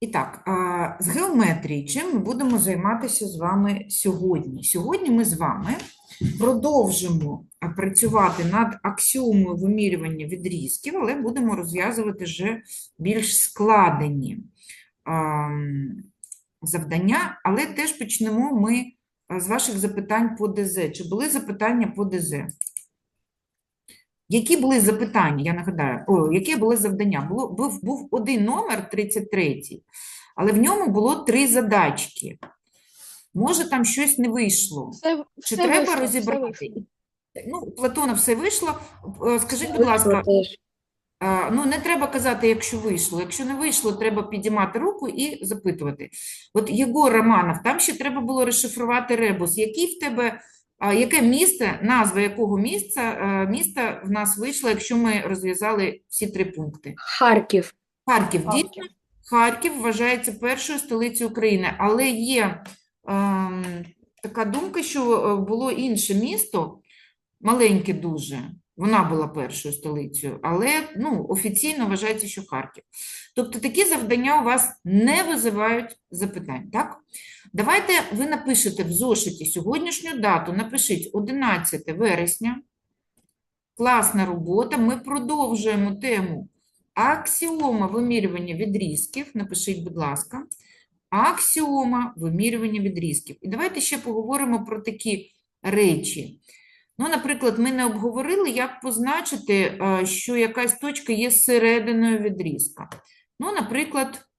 І так, з геометрії чим ми будемо займатися з вами сьогодні? Сьогодні ми з вами продовжимо працювати над аксіомою вимірювання відрізків, але будемо розв'язувати вже більш складені завдання, але теж почнемо ми з ваших запитань по ДЗ. Чи були запитання по ДЗ? Які були запитання, я нагадаю, о, яке було завдання? Було, був, був один номер, 33, але в ньому було три задачки. Може, там щось не вийшло. Все, Чи все треба вийшло, все розібрати? вийшло. Ну, Платона все вийшло. Е, Скажіть, будь ласка, ну не треба казати, якщо вийшло. Якщо не вийшло, треба підіймати руку і запитувати. От Єгор Романов, там ще треба було розшифрувати ребус. Який в тебе, яке місце, назва якого місця, е, міста в нас вийшло, якщо ми розв'язали всі три пункти? Харків. Харків. Харків. Дійсно, Харків вважається першою столицею України, але є ем, така думка, що е, було інше місто, маленьке дуже. Вона була першою столицею, але ну, офіційно вважається, що Харків. Тобто такі завдання у вас не визивають запитань, так? Давайте ви напишете в зошиті сьогоднішню дату, напишіть 11 вересня. Класна робота. Ми продовжуємо тему аксіома вимірювання відрізків. Напишіть, будь ласка. Аксіома вимірювання відрізків. І давайте ще поговоримо про такі речі. Ну, наприклад, ми не обговорили, як позначити, е, що якась точка є серединою відрізка. Ну, наприклад,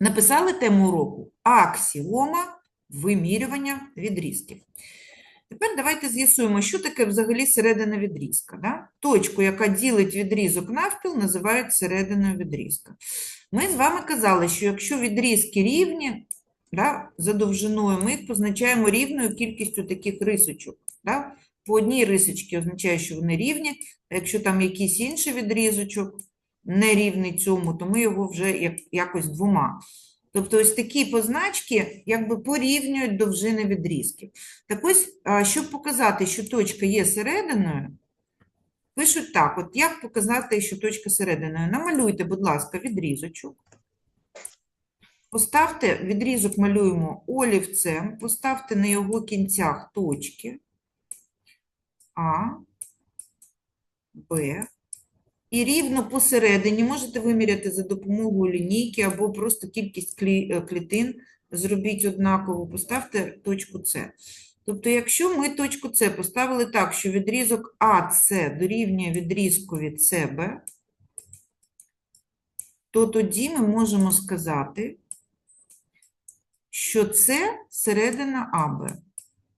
написали тему уроку аксіома вимірювання відрізків. Тепер давайте з'ясуємо, що таке взагалі середина відрізка. Да? Точку, яка ділить відрізок навпіл, називають серединою відрізка. Ми з вами казали, що якщо відрізки рівні, да, за довжиною, ми їх позначаємо рівною кількістю таких рисочок. Да? По одній рисочці означає, що вони рівні, а якщо там якийсь інший відрізочок не рівний цьому, то ми його вже як, якось двома. Тобто ось такі позначки якби порівнюють довжини відрізків. Так ось, щоб показати, що точка є серединою, пишуть так: от як показати, що точка серединою? Намалюйте, будь ласка, відрізочок. Поставте, відрізок малюємо олівцем, поставте на його кінцях точки А, Б. І рівно посередині можете виміряти за допомогою лінійки або просто кількість е, клітин зробіть однаково, поставте точку С. Тобто, якщо ми точку С поставили так, що відрізок АС дорівнює відрізку від СБ, то тоді ми можемо сказати, що це середина АБ.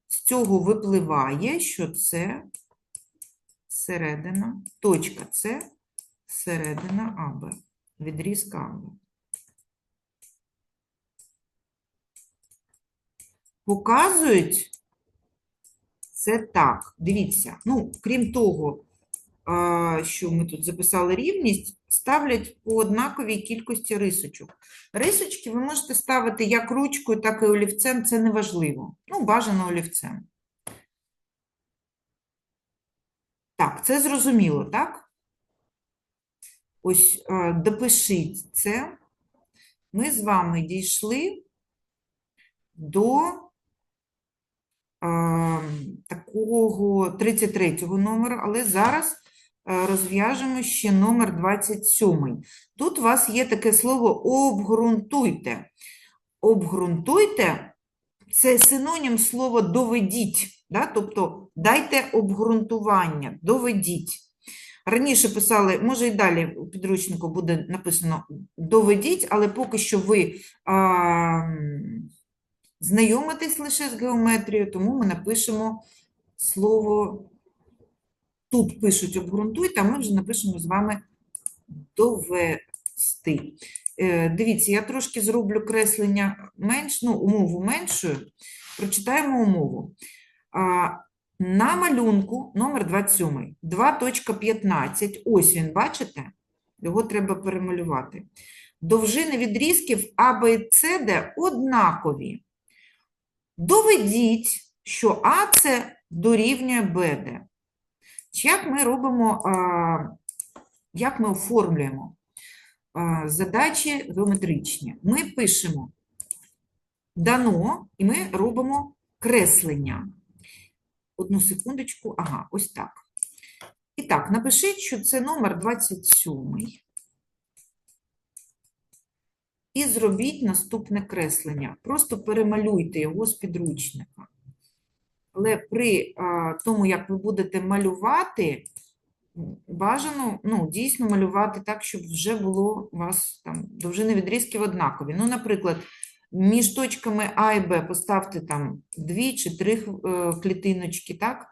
З цього випливає, що це середина, точка С середина АБ, відрізка АБ. Показують це так. Дивіться, ну, крім того, що ми тут записали рівність, ставлять по однаковій кількості рисочок. Рисочки ви можете ставити як ручкою, так і олівцем, це не важливо. Ну, бажано олівцем. Так, це зрозуміло, так? Ось е, допишіть це. Ми з вами дійшли до е, такого 33-го номеру, але зараз е, розв'яжемо ще номер 27. Тут у вас є таке слово обґрунтуйте. Обґрунтуйте – це синонім слова доведіть, да? тобто дайте обґрунтування, доведіть. Раніше писали, може і далі у підручнику буде написано доведіть, але поки що ви а, знайомитесь лише з геометрією, тому ми напишемо слово, тут пишуть обґрунтуйте, а ми вже напишемо з вами довести. Е, Дивіться, я трошки зроблю креслення менш, ну, умову меншою. Прочитаємо умову. А, на малюнку номер 27, 2.15, ось він, бачите? Його треба перемалювати. Довжини відрізків А, Б С, Д однакові. Доведіть, що АЦ дорівнює БД. Як ми робимо, як ми оформлюємо? задачі геометричні. Ми пишемо дано, і ми робимо креслення. Одну секундочку. Ага, ось так. І так, напишіть, що це номер 27. І зробіть наступне креслення. Просто перемалюйте його з підручника. Але при тому, як ви будете малювати, бажано ну, дійсно малювати так, щоб вже було у вас там довжини відрізків однакові. Ну, наприклад, між точками А і Б поставте там дві чи три е, клітиночки, так?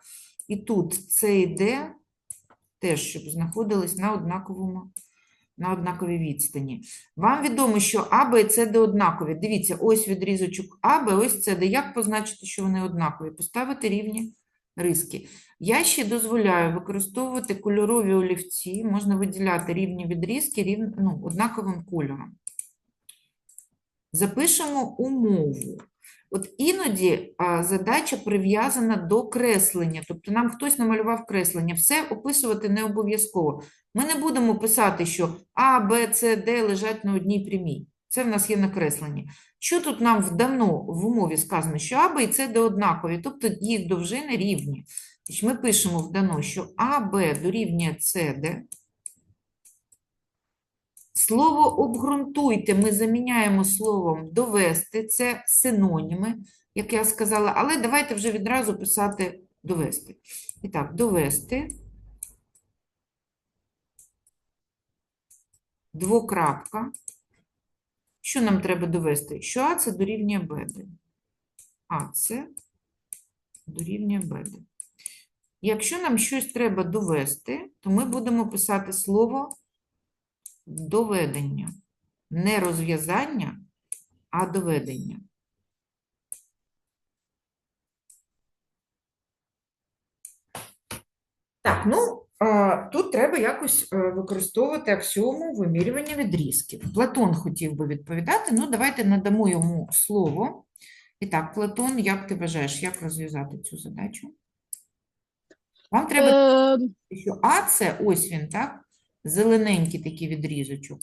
І тут це йде теж, щоб знаходились на однаковому, на однаковій відстані. Вам відомо, що А, Б і С, Д однакові. Дивіться, ось відрізочок А, Б, ось С, Д. Як позначити, що вони однакові? Поставити рівні риски. Я ще дозволяю використовувати кольорові олівці, можна виділяти рівні відрізки рів... ну, однаковим кольором. Запишемо умову. От іноді задача прив'язана до креслення, тобто нам хтось намалював креслення. Все описувати не обов'язково. Ми не будемо писати, що А, Б, С, Д лежать на одній прямій. Це в нас є накреслення. Що тут нам вдано в умові сказано, що А, Б і С Д однакові, тобто їх довжини рівні. Ми пишемо вдано, що А, Б дорівнює С, Д. Слово обґрунтуйте ми заміняємо словом довести, це синоніми, як я сказала, але давайте вже відразу писати довести. І так, довести. Двокрапка. Що нам треба довести? Що А це дорівнює БД. А це дорівнює БД. Якщо нам щось треба довести, то ми будемо писати слово доведення. Не розв'язання, а доведення. Так, ну, тут треба якось е, використовувати аксіому вимірювання відрізків. Платон хотів би відповідати, ну давайте надамо йому слово. І так, Платон, як ти вважаєш, як розв'язати цю задачу? Вам треба Е, що А це ось він, так? Зелененький такий відрізочок.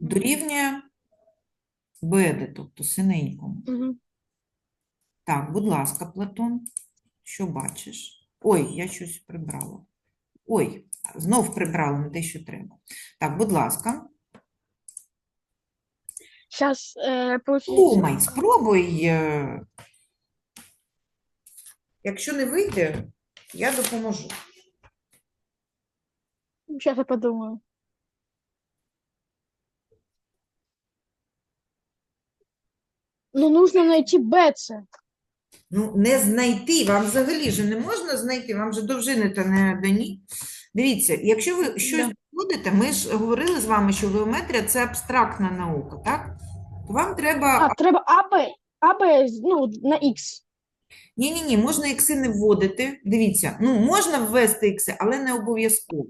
Дорівнює БД, тобто синенькому. мгм. Так, будь ласка, Платон, що бачиш? Ой, я щось прибрала. Ой, знов прибрала не те, що треба. Так, будь ласка, Щас, е, думай, спробуй. е, Якщо не вийде, я допоможу. Сейчас я подумаю. Ну, нужно найти БЦ. Ну, не знайти, вам взагалі же не можна знайти, вам же довжини та не дані. Дивіться, якщо ви щось Да. знаходите, ми ж говорили з вами, що геометрія – це абстрактна наука, так? То вам треба, А, треба АБ, АБ, ну, на Х. ні-ні-ні, можна ікси не вводити, дивіться, ну, можна ввести ікси, але не обов'язково.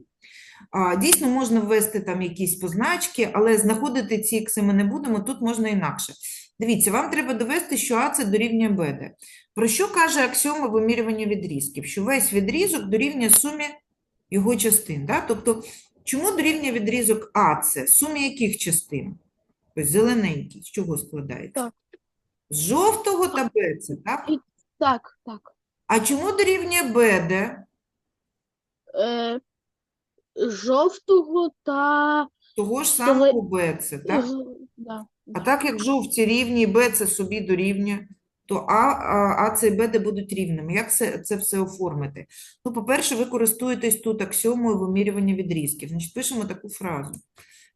А, дійсно, можна ввести там якісь позначки, але знаходити ці ікси ми не будемо, тут можна інакше. Дивіться, вам треба довести, що А це дорівнює БД. Про що каже аксіома вимірювання відрізків? Що весь відрізок дорівнює сумі його частин. Да? Тобто, чому дорівнює відрізок АЦ? Сумі яких частин? Ось зелененький, з чого складається? Так. З жовтого та БЦ, так? Так, так. А чому дорівнює БД? Е, жовтого та... Того ж самого БЦ, так? з- Да. А так як жовті рівні і БЦ собі дорівнює, то А, А, А, С і БД будуть рівними. Як це, це все оформити? Ну, по-перше, ви користуєтесь тут аксіомою вимірювання відрізків. Значить, пишемо таку фразу.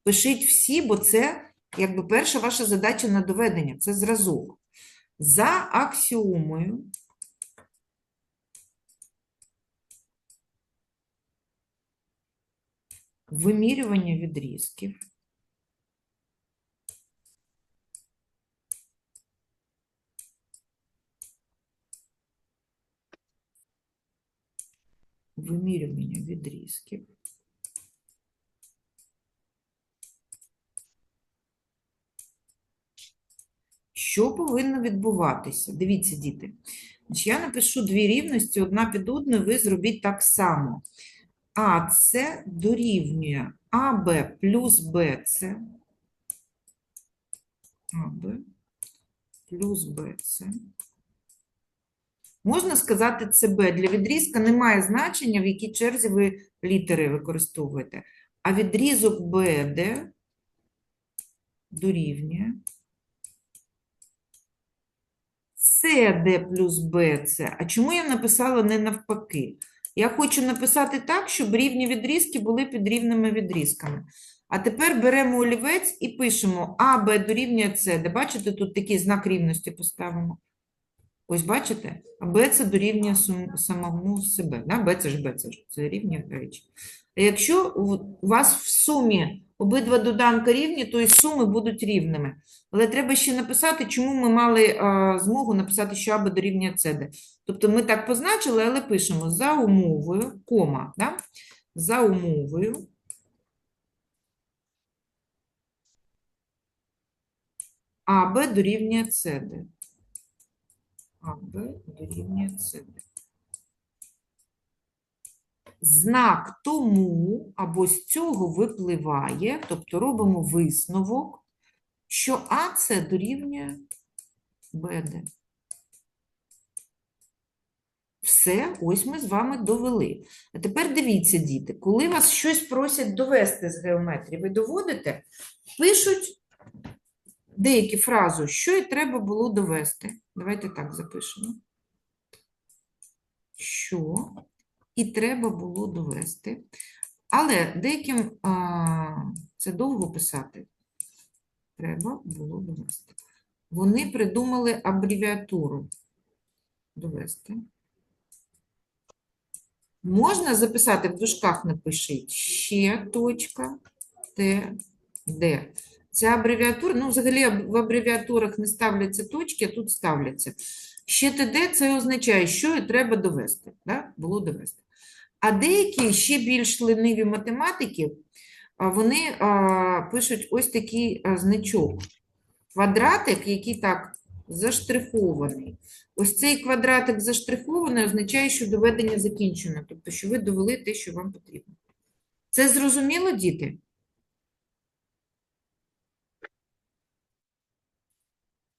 Пишіть всі, бо це якби перша ваша задача на доведення, це зразок. За аксіомою вимірювання відрізків вимірювання відрізків. Що повинно відбуватися? Дивіться, діти. Я напишу дві рівності, одна під одною, ви зробіть так само. А це дорівнює АБ плюс БЦ, АБ плюс БЦ. Можна сказати ЦБ. Для відрізка немає значення, в якій черзі ви літери використовуєте. А відрізок БД дорівнює СД плюс БЦ. А чому я написала не навпаки? Я хочу написати так, щоб рівні відрізки були під рівними відрізками. А тепер беремо олівець і пишемо А, Б дорівнює СД. Бачите, тут такий знак рівності поставимо. Ось бачите? А Б це дорівнює самому себе. Б це ж Б, це ж це рівні речі. Якщо у вас в сумі обидва доданка рівні, то і суми будуть рівними. Але треба ще написати, чому ми мали змогу написати, що АБ дорівнює СД. Тобто ми так позначили, але пишемо за умовою, кома, да? за умовою. АБ дорівнює СД. АБ дорівнює СД. Знак тому або з цього випливає, тобто робимо висновок, що АЦ дорівнює БД. Все, ось ми з вами довели. А тепер дивіться, діти, коли вас щось просять довести з геометрії, ви доводите, пишуть деякі фразу, що і треба було довести. Давайте так запишемо. Що і треба було довести. Але деяким а, це довго писати. Треба було довести. Вони придумали абревіатуру довести. Можна записати в дужках напишіть ще точка Т, Д. Ця абревіатура, ну, взагалі в абревіатурах не ставляться точки, а тут ставляться. Ще ТД це означає, що і треба довести. Да? Було довести. А деякі ще більш лениві математики, вони а, пишуть ось такий а, значок. Квадратик, який так заштрихований. Ось цей квадратик заштрихований означає, що доведення закінчено, тобто, що ви довели те, що вам потрібно. Це зрозуміло, діти?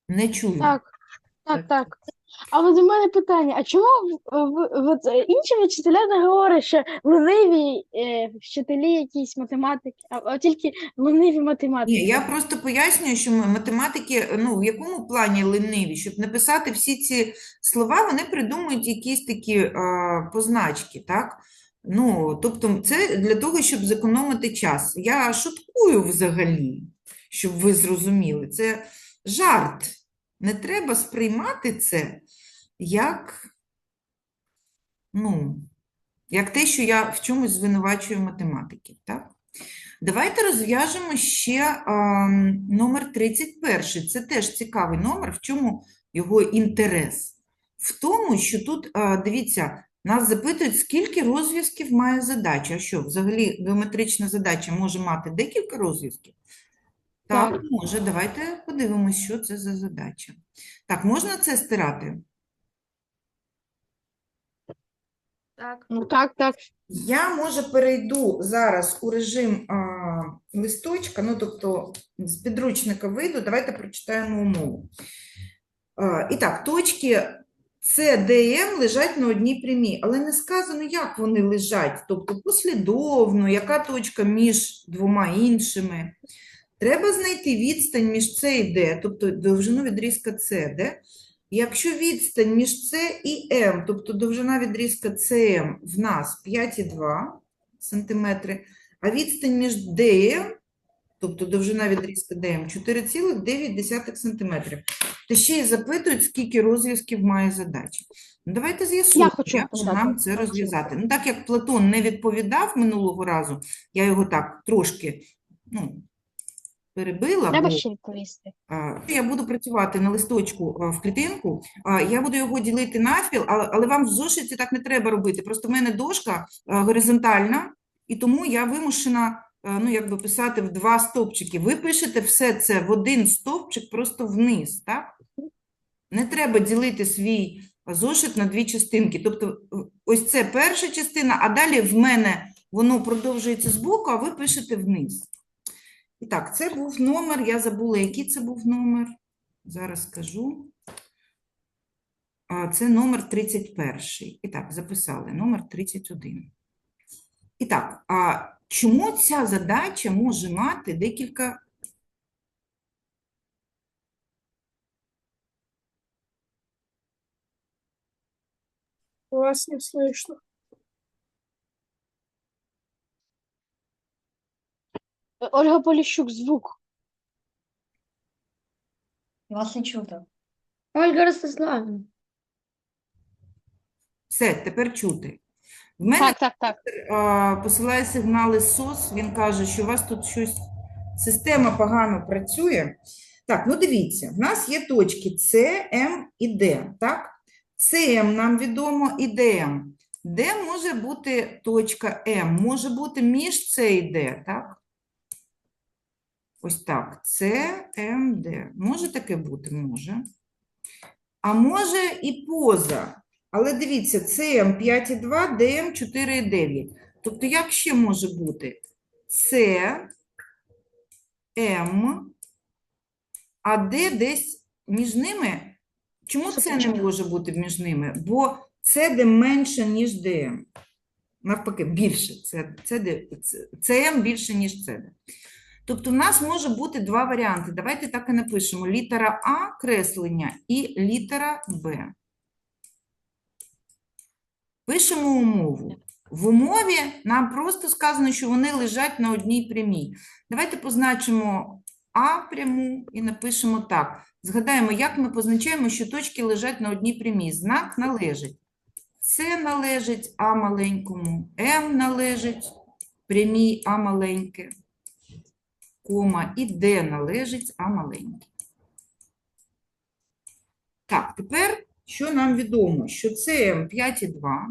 Не чую. Так, так, так. А от у мене питання: а чому от, е, інші вчителя не говорять, що лениві е, вчителі якісь математики, а, а тільки лениві математики? Ні, я просто пояснюю, що математики, ну, в якому плані лениві, щоб написати всі ці слова, вони придумують якісь такі а, позначки, так? Ну, тобто це для того, щоб зекономити час. Я шуткую взагалі, щоб ви зрозуміли. Це жарт. Не треба сприймати це як, ну, як те, що я в чомусь звинувачую математиків, так? Давайте розв'яжемо ще а, номер 31. Це теж цікавий номер. В чому його інтерес? В тому, що тут, а, дивіться, нас запитують, скільки розв'язків має задача. А що, взагалі геометрична задача може мати декілька розв'язків? Так, може. Давайте подивимось, що це за задача. Так, можна це стирати? Так. Ну так, так. Я, може, перейду зараз у режим а, листочка, ну, тобто з підручника вийду, давайте прочитаємо умову. А, і так, точки С, Д і М лежать на одній прямій, але не сказано, як вони лежать, тобто послідовно, яка точка між двома іншими. Треба знайти відстань між С і Д, тобто довжину відрізка СД. Якщо відстань між С і М, тобто довжина відрізка СМ в нас 5,2 см, а відстань між Д і М, тобто довжина відрізка ДМ, 4,9 см. Та ще й запитують, скільки розв'язків має задача. Ну, давайте з'ясуємо, як відповідати. нам це розв'язати. Ну, так як Платон не відповідав минулого разу, я його так трошки ну, перебила, Треба бо ще відповісти. Я буду працювати на листочку в клітинку, я буду його ділити навпіл, але, але вам в зошиті так не треба робити. Просто в мене дошка горизонтальна, і тому я вимушена ну, якби писати в два стовпчики. Ви пишете все це в один стовпчик просто вниз, так? Не треба ділити свій зошит на дві частинки. Тобто ось це перша частина, а далі в мене воно продовжується збоку, а ви пишете вниз. І так, це був номер, я забула, який це був номер. Зараз скажу. Це номер 31. І так, записали, номер 31. І так, а чому ця задача може мати декілька Вас не слышно. Ольга Поліщук, звук. Вас не чути. Ольга Ростиславівна. Все, тепер чути. В мене Так, так, так. а, посилає сигнали СОС, він каже, що у вас тут щось, система погано працює. Так, ну дивіться, в нас є точки С, М і Д, так? СМ нам відомо і ДМ. Де може бути точка М? Може бути між С і Д, так? Ось так, С, М, Може таке бути? Може. А може і поза. Але дивіться, СМ 5,2, ДМ 4,9. Тобто, як ще може бути? С, М, а Д десь між ними. Чому це не може бути між ними? Бо СД менше, ніж ДМ. Навпаки, більше. Це, це, це, ЦМ більше, ніж СД. Тобто, в нас може бути два варіанти. Давайте так і напишемо: літера А креслення і літера Б. Пишемо умову. В умові нам просто сказано, що вони лежать на одній прямій. Давайте позначимо А пряму і напишемо так. Згадаємо, як ми позначаємо, що точки лежать на одній прямій. Знак належить. С належить А маленькому, М належить прямій А маленьке, кома, і Д належить А маленьке. Так, тепер що нам відомо? Що це М 5,2.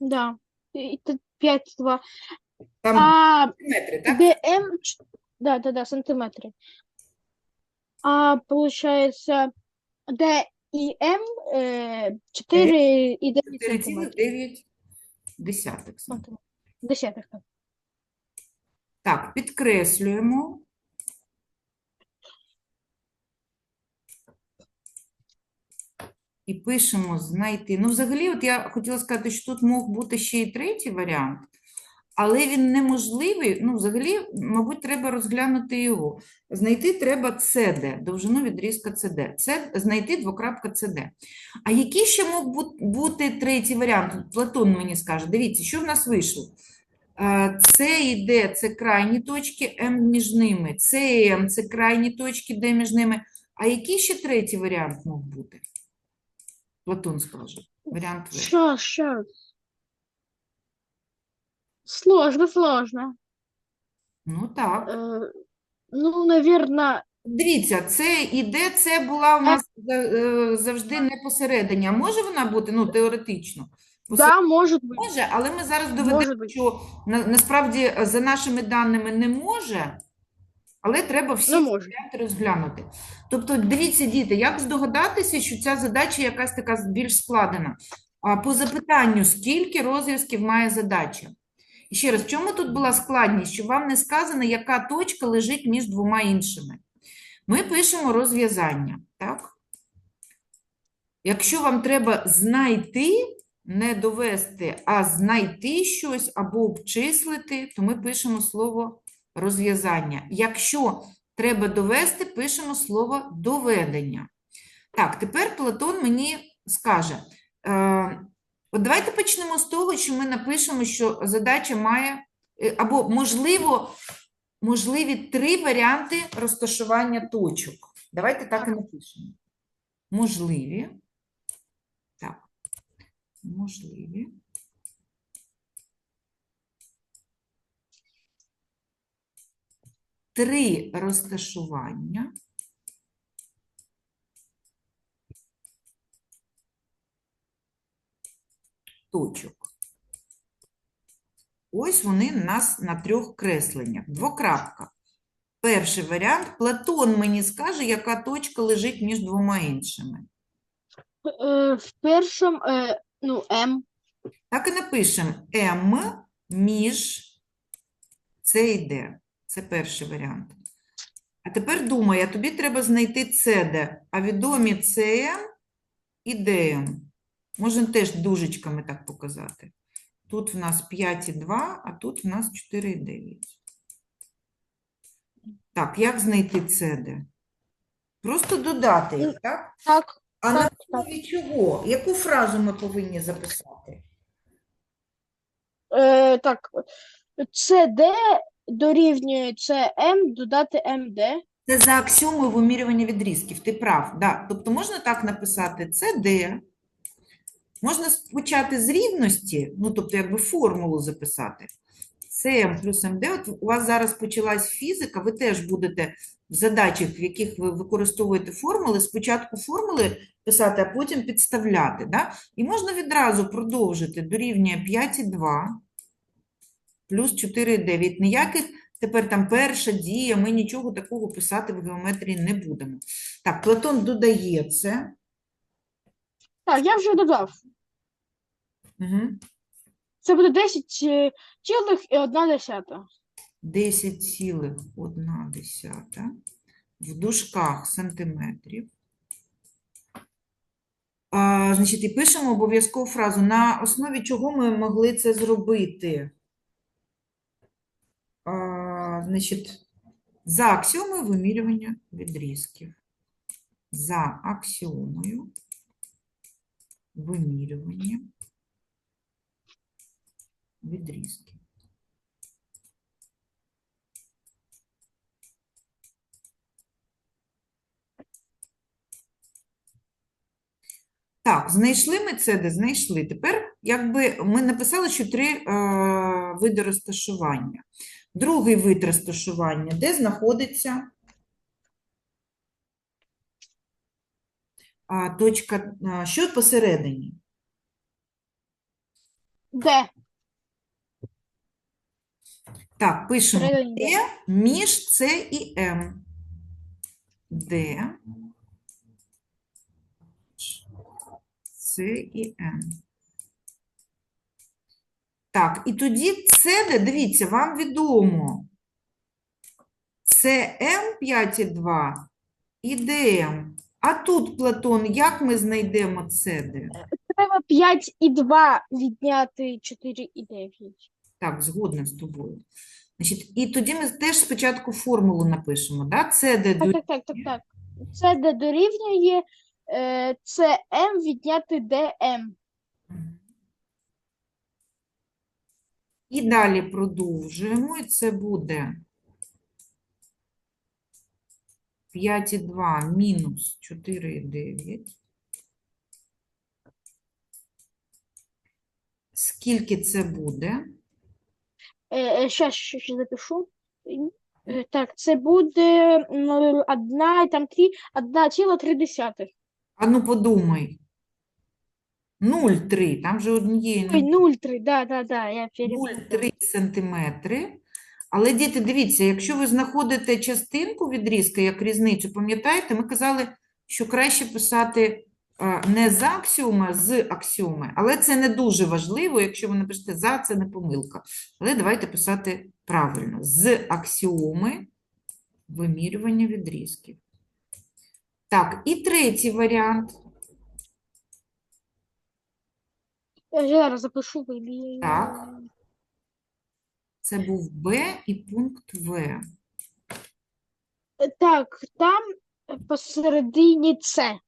Да. І тут 5, 2. Там А метри, так? ДМ, да, да, да, сантиметры. А получается, Д и М э, 4 и 9 сантиметров. 4,9 десятих сантиметрів. Так. Так, підкреслюємо. І пишемо знайти. Ну, взагалі, от я хотіла сказати, що тут мог бути ще й третій варіант, але він неможливий. Ну, взагалі, мабуть, треба розглянути його. Знайти треба CD, довжину відрізка CD. Це знайти двокрапка CD. А який ще мог бути третій варіант? Платон мені скаже. Дивіться, що в нас вийшло? Е, С і Д – це крайні точки, М між ними. С і М – це крайні точки, Д між ними. А який ще третій варіант мог бути? Платон скаже. Варіант В. Сейчас, сейчас. Сложно, сложно. Ну так. Э, ну, наверное, Дивіться, це і Д, це була у нас е, завжди не посередині. Може вона бути, ну, теоретично? да, может быть. Може, але ми зараз доведемо, бути. що на, насправді е, за нашими даними не може, але треба всі Не може. варіанти розглянути. Тобто, дивіться, діти, як здогадатися, що ця задача якась така більш складена? А, по запитанню, скільки розв'язків має задача? Ще раз, в чому тут була складність? Що вам не сказано, яка точка лежить між двома іншими. Ми пишемо розв'язання, так? Якщо вам треба знайти, не довести, а знайти щось або обчислити, то ми пишемо слово розв'язання. Якщо треба довести, пишемо слово доведення. Так, тепер Платон мені скаже. От давайте почнемо з того, що ми напишемо, що задача має, е, або, можливо, можливі три варіанти розташування точок. Давайте так і напишемо. Можливі. Так. Можливі. Три розташування. Точок. Ось вони в нас на трьох кресленнях. Двокрапка. Перший варіант. Платон мені скаже, яка точка лежить між двома іншими. Е, в першому, е, ну, М. Так і напишемо М між С і Д. Це перший варіант. А тепер думай, а тобі треба знайти СД, а відомі СМ і ДМ. Можемо теж дужечками так показати. Тут в нас 5,2, а тут в нас 4,9. Так, як знайти СД? Просто додати їх, так? Так, А на основі чого? Яку фразу ми повинні записати? е, так. СД дорівнює СМ, додати МД. Це за аксіомою вимірювання відрізків. Ти прав. Да. Тобто можна так написати Д. Можна почати з рівності, ну тобто якби формулу записати. СМ плюс МД. От у вас зараз почалась фізика, ви теж будете в задачах, в яких ви використовуєте формули, спочатку формули писати, а потім підставляти. Да? І можна відразу продовжити дорівнює 5,2 плюс 4,9. Ніяких тепер там перша дія, ми нічого такого писати в геометрії не будемо. Так, Платон додає це. Так, я вже додав. Угу. Це буде 10 е, цілих і одна десята. 10,1 в дужках сантиметрів. А, значить, і пишемо обов'язково фразу, на основі чого ми могли це зробити. А, значить, за аксіомою вимірювання відрізків. За аксіомою вимірювання відрізків. Так, знайшли ми це, де знайшли. Тепер, якби ми написали, що три е, види розташування. Другий вид розташування, де знаходиться а, точка, а, що посередині? Д. Так, пишемо Д. Де між С і М. Де С і М. Так, і тоді це, дивіться, вам відомо. Це М5,2 і ДМ. А тут, Платон, як ми знайдемо це де? Треба 5 і 2 відняти 4 і 9. Так, згодна з тобою. Значить, і тоді ми теж спочатку формулу напишемо, да? Це де Так, так, так, так, так. Це Д дорівнює е, це М відняти ДМ. І далі продовжуємо, і це буде 5,2 мінус 4,9. Скільки це буде? Е, ще, ще, запишу. Е, Так, це буде м, одна, там три, одна ціла три десятих. А ну подумай. 0,3, там же однієї не Ой, 0,3, да, да, да, я перепутала. 0,3 сантиметри. Але, діти, дивіться, якщо ви знаходите частинку відрізка як різницю, пам'ятаєте, ми казали, що краще писати е, не за аксіоми, а з аксіоми. Але це не дуже важливо, якщо ви напишете за, це не помилка. Але давайте писати правильно. З аксіоми вимірювання відрізків. Так, і третій варіант. Я зараз запишу вибій. Так. Це був Б і пункт В. Е, Так, там посередині С.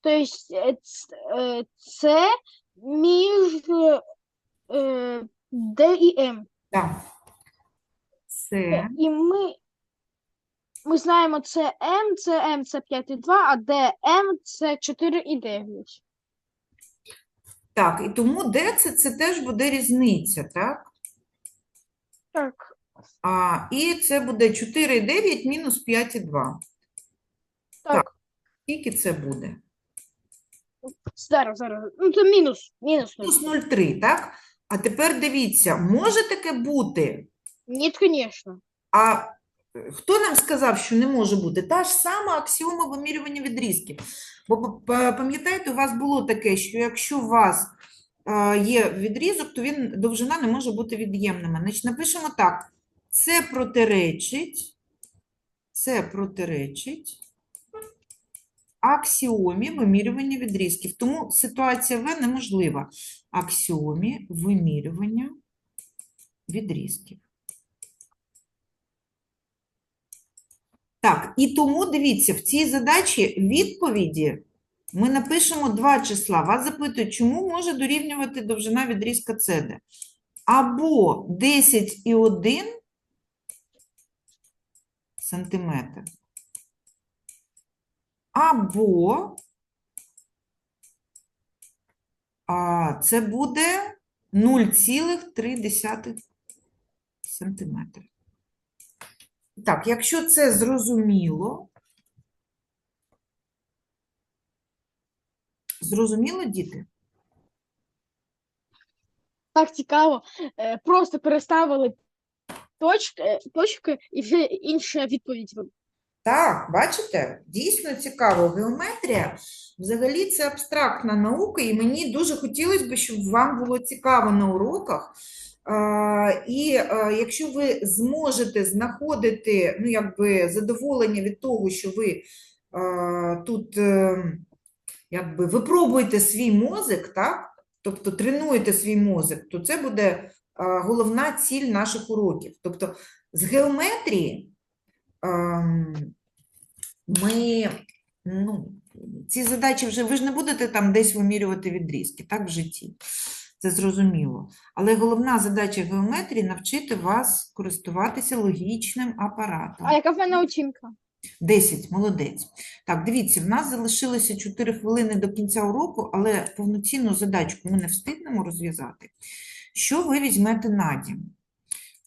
Тобто е, ц- е, це між е, Д і М. Так. Це. І ми, ми знаємо, це М, це М, це 5,2, а ДМ це 4,9. Так, і тому де це, це теж буде різниця, так? Так, А, і це буде 4,9 мінус 5,2. так, Скільки це буде? зараз, зараз. Ну, це мінус, мінус. нуль. Мінус 0,3, так? А тепер дивіться, може таке бути, Ні, звісно. а Хто нам сказав, що не може бути? Та ж сама аксіома вимірювання відрізків. Бо пам'ятаєте, у вас було таке, що якщо у вас е, є відрізок, то він довжина не може бути від'ємними. Значить, напишемо так: це протиречить, це протиречить аксіомі вимірювання відрізків. Тому ситуація В неможлива. Аксіомі вимірювання відрізків. Так, і тому дивіться, в цій задачі відповіді ми напишемо два числа. Вас запитують, чому може дорівнювати довжина відрізка СД? Або 10,1 сантиметр, або а, це буде 0,3 сантиметра. Так, якщо це зрозуміло, зрозуміло, діти? Так цікаво. Е, Просто переставили точки, точки і вже інша відповідь. Так, бачите, дійсно цікаво. Геометрія взагалі це абстрактна наука, і мені дуже хотілося б, щоб вам було цікаво на уроках. І е, якщо ви зможете знаходити ну, якби, задоволення від того, що ви е, тут е, якби, випробуєте свій мозок, так? тобто тренуєте свій мозок, то це буде головна ціль наших уроків. Тобто з геометрії ем, ми, ну, ці задачі вже, ви ж не будете там десь вимірювати відрізки, так, в житті. Це зрозуміло. Але головна задача геометрії навчити вас користуватися логічним апаратом. А яка в мене оцінка? 10, молодець. Так, дивіться, в нас залишилося 4 хвилини до кінця уроку, але повноцінну задачку ми не встигнемо розв'язати. Що ви візьмете на дім?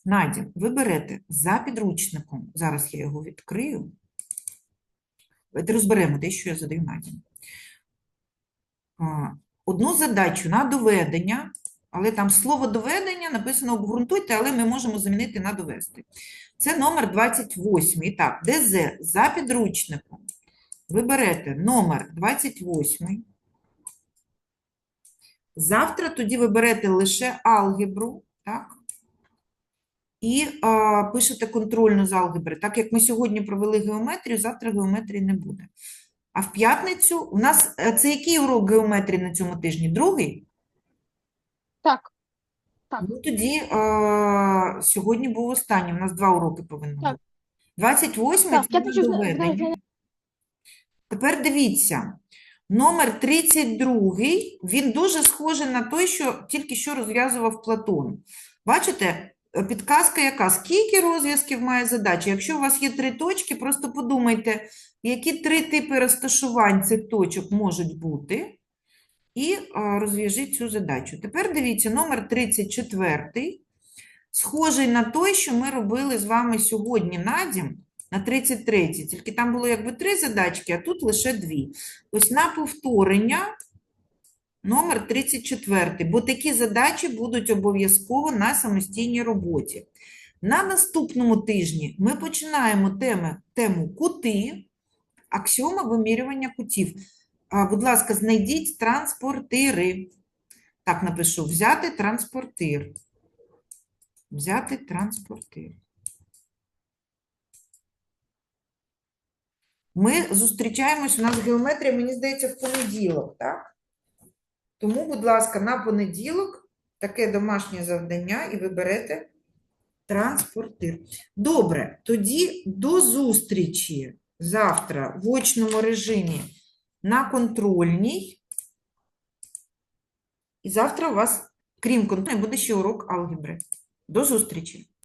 На ви берете за підручником, зараз я його відкрию. Розберемо те, що я задаю на дім. А, Одну задачу на доведення, але там слово доведення написано обґрунтуйте, але ми можемо замінити на довести. Це номер 28. І так, ДЗ за підручником. Ви берете номер 28. Завтра тоді ви берете лише алгебру, так? І а, пишете контрольну з алгебри. Так як ми сьогодні провели геометрію, завтра геометрії не буде. А в п'ятницю у нас е, це який урок геометрії на цьому тижні? Другий? Так. Так. Ну, тоді е, сьогодні був останній, у нас два уроки повинно Так. бути. 28 Так, це хочу доведення. Тепер дивіться, номер 32, він дуже схожий на той, що тільки що розв'язував Платон. Бачите, підказка яка? Скільки розв'язків має задача? Якщо у вас є три точки, просто подумайте, які три типи розташувань цих точок можуть бути, і розв'яжіть цю задачу. Тепер дивіться, номер 34, схожий на той, що ми робили з вами сьогодні на дім, на 33, тільки там було якби три задачки, а тут лише дві. Ось на повторення номер 34, бо такі задачі будуть обов'язково на самостійній роботі. На наступному тижні ми починаємо теми, тему кути, аксіома вимірювання кутів. А, Будь ласка, знайдіть транспортири. Так напишу: взяти транспортир. Взяти транспортир. Ми зустрічаємось, у нас геометрія, мені здається, в понеділок, так? Тому, будь ласка, на понеділок таке домашнє завдання і ви берете транспортир. Добре, тоді до зустрічі завтра в очному режимі на контрольній. І завтра у вас, крім контрольної, буде ще урок алгебри. До зустрічі!